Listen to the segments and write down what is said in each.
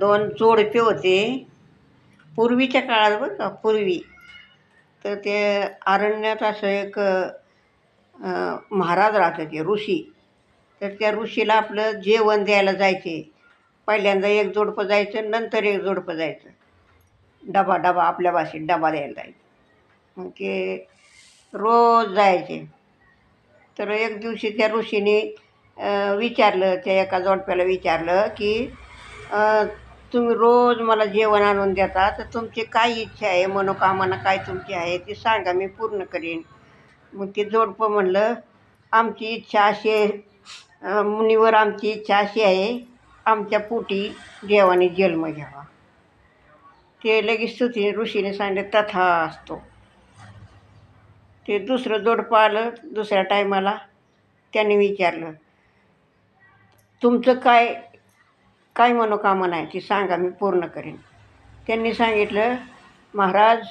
दोन जोडपे होते. पूर्वीच्या काळात बरं का पूर्वी. तर ते अरण्यात असं एक महाराज राहत होते ऋषी. तर त्या ऋषीला आपलं जेवण द्यायला जायचे. पहिल्यांदा एक जोडपं जायचं नंतर एक जोडपं जायचं. डबा डबा आपल्या भाषेत डबा द्यायला जायचं. मग ते रोज जायचे. तर एक दिवशी त्या ऋषीने विचारलं त्या एका जोडप्याला विचारलं की तुम्ही रोज मला जेवण आणून देता तर तुमची काय इच्छा आहे? मनोकामना काय तुमची आहे? ती सांगा मी पूर्ण करीन. मग ते जोडपं म्हणलं आमची इच्छा अशी आहे मुनीवर आमची इच्छा अशी आहे आमच्या पोटी देवाने जन्म घ्यावा. ते लगेच स्तुती ऋषीने सांगितलं तथा असतो. ते दुसरं जोडपं आलं दुसऱ्या टायमाला त्याने विचारलं तुमचं काय काय मनोकामना आहे ती सांगा मी पूर्ण करेन. त्यांनी सांगितलं महाराज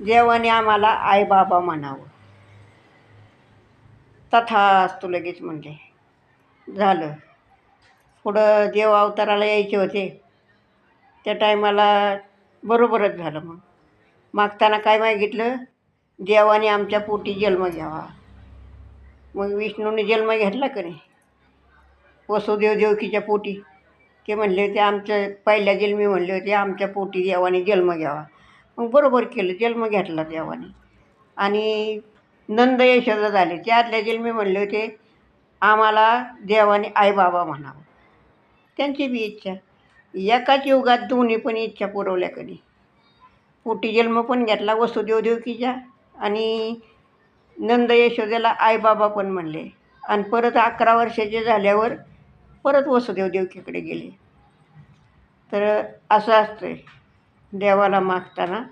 देवाने आम्हाला आई बाबा म्हणावं. तथा असतो लगेच म्हणले झालं. पुढं देव अवताराला यायचे होते. त्या टायमाला बरोबरच झालं मग. मागताना काय मागितलं? देवाने आमच्या पोटी जन्म घ्यावा. मग विष्णूने जन्म घेतला का नाही? वसुदेव देवकीच्या पोटी. ते म्हणले होते आमच्या पहिल्या जन्मी म्हणले होते आमच्या पोटी देवाने जन्म घ्यावा. मग बरोबर केलं जन्म घेतला देवाने. आणि नंद यशोदा झाले. ते जन्मी म्हणले होते आम्हाला देवाने आईबाबा म्हणावं. त्यांची बी इच्छा. एकाच युगात दोन्ही पण इच्छा पुरवल्या कधी. पोटी जन्म पण घेतला वसुदेव देवकीच्या आणि नंद यशोदेला आईबाबा पण म्हणले. आणि परत अकरा वर्षाचे झाल्यावर परत वसुदेव देवकीकडे गेले. तर असं असतं देवाला मागताना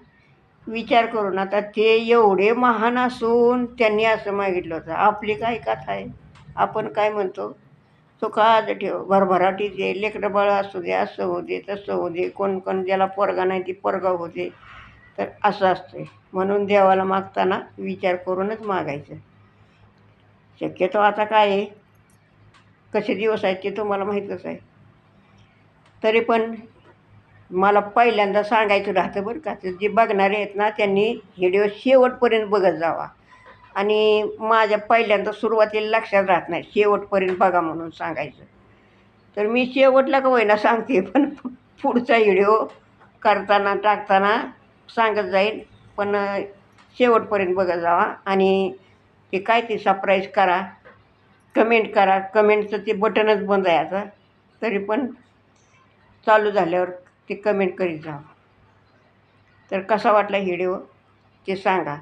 विचार करून आता ते एवढे महान असून त्यांनी असं मागितलं होतं आपली काय कथा आहे? आपण काय म्हणतो? तो काज ठेव भरभराटी दे लेकडं बाळ असू दे असं होऊ दे तसं होऊ दे कोण कोण ज्याला पोरगा नाही ती पोरगा होऊ दे. तर असं असतं म्हणून देवाला मागताना विचार करूनच मागायचं. शक्यतो आता काय आहे? कसे दिवस आहेत ते तुम्हाला माहीतच आहे. तरी पण मला पहिल्यांदा सांगायचं राहतं बरं का तर जे बघणारे आहेत ना त्यांनी व्हिडिओ शेवटपर्यंत बघत जावा. आणि माझ्या पहिल्यांदा सुरुवातीला लक्षात राहत नाही शेवटपर्यंत बघा म्हणून सांगायचं. तर मी शेवटला का होईना सांगते पण पुढचा व्हिडिओ करताना टाकताना सांगत जाईल पण शेवटपर्यंत बघत जावा आणि ते काय ते सरप्राईज करा. कमेंट करा. कमेंटचं ते बटनच बंद आहे आता. तरी पण चालू झाल्यावर ते कमेंट करीत जा तर कसा वाटला व्हिडिओ ते सांगा.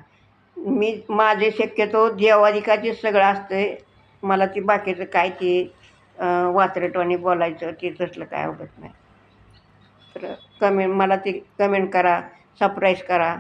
मी माझे शक्यतो देवाधिकाचे सगळं असतं मला ती बाकीचं काय ते वात्रटवाणी बोलायचं ते तसलं काय आवडत नाही. तर कमेंट मला ते कमेंट करा. सरप्राईज करा.